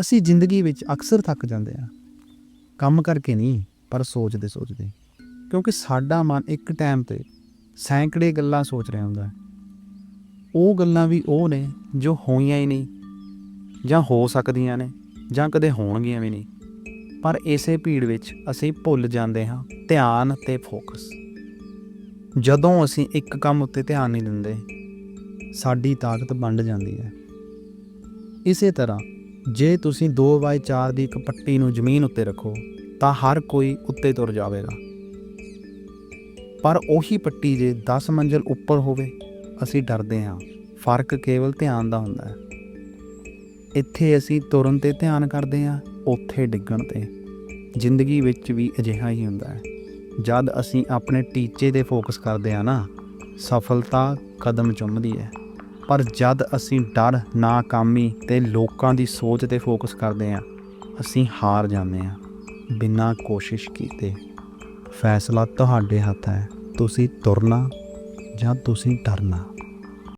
ਅਸੀਂ ਜ਼ਿੰਦਗੀ ਵਿੱਚ ਅਕਸਰ ਥੱਕ ਜਾਂਦੇ ਹਾਂ। ਕੰਮ ਕਰਕੇ ਨਹੀਂ, ਪਰ ਸੋਚਦੇ ਸੋਚਦੇ। ਕਿਉਂਕਿ ਸਾਡਾ ਮਨ ਇੱਕ ਟਾਈਮ ਤੇ ਸੈਂਕੜੇ ਗੱਲਾਂ ਸੋਚ ਰਿਹਾ ਹੁੰਦਾ ਹੈ। ਉਹ ਗੱਲਾਂ ਵੀ ਉਹ ਨੇ ਜੋ ਹੋਈਆਂ ਹੀ ਨਹੀਂ, ਜਾਂ ਹੋ ਸਕਦੀਆਂ ਨੇ, ਜਾਂ ਕਦੇ ਹੋਣਗੀਆਂ ਵੀ ਨਹੀਂ। ਪਰ ਇਸੇ ਭੀੜ ਵਿੱਚ ਅਸੀਂ ਭੁੱਲ ਜਾਂਦੇ ਹਾਂ, ਧਿਆਨ ਤੇ ਫੋਕਸ ਜਦੋਂ ਅਸੀਂ ਇੱਕ ਕੰਮ ਉੱਤੇ ਧਿਆਨ ਨਹੀਂ ਦਿੰਦੇ, ਸਾਡੀ ਤਾਕਤ ਵੰਡ ਜਾਂਦੀ ਹੈ। ਇਸੇ ਤਰ੍ਹਾਂ ਜੇ ਤੁਸੀਂ 2x4 ਦੀ ਇੱਕ ਪੱਟੀ ਨੂੰ ਜ਼ਮੀਨ ਉੱਤੇ ਰੱਖੋ, ਤਾਂ ਹਰ ਕੋਈ ਉੱਤੇ ਤੁਰ ਜਾਵੇਗਾ। ਪਰ ਉਹੀ ਪੱਟੀ ਜੇ 10 ਮੰਜ਼ਲ ਉੱਪਰ ਹੋਵੇ, ਅਸੀਂ ਡਰਦੇ ਹਾਂ। ਫ਼ਰਕ ਕੇਵਲ ਧਿਆਨ ਦਾ ਹੁੰਦਾ ਹੈ। ਇੱਥੇ ਅਸੀਂ ਤੁਰਨ ਤੇ ਧਿਆਨ ਕਰਦੇ ਹਾਂ, ਉੱਥੇ ਡਿੱਗਣ ਤੇ। ਜ਼ਿੰਦਗੀ ਵਿੱਚ ਵੀ ਅਜਿਹਾ ਹੀ ਹੁੰਦਾ ਹੈ। ਜਦ ਅਸੀਂ ਆਪਣੇ ਟੀਚੇ ਤੇ ਫੋਕਸ ਕਰਦੇ ਹਾਂ ਨਾ, ਸਫਲਤਾ ਕਦਮ ਚੁੰਮਦੀ ਹੈ। ਪਰ ਜਦ ਅਸੀਂ ਡਰ, ਨਾਕਾਮੀ ਤੇ ਲੋਕਾਂ ਦੀ ਸੋਚ ਤੇ ਫੋਕਸ ਕਰਦੇ ਹਾਂ, ਅਸੀਂ ਹਾਰ ਜਾਂਦੇ ਹਾਂ। ਬਿਨਾਂ ਕੋਸ਼ਿਸ਼ ਕੀਤੇ। ਫੈਸਲਾ ਤੁਹਾਡੇ ਹੱਥ ਹੈ। ਤੁਸੀਂ ਤੁਰਨਾ ਜਾਂ ਤੁਸੀਂ ਡਰਨਾ?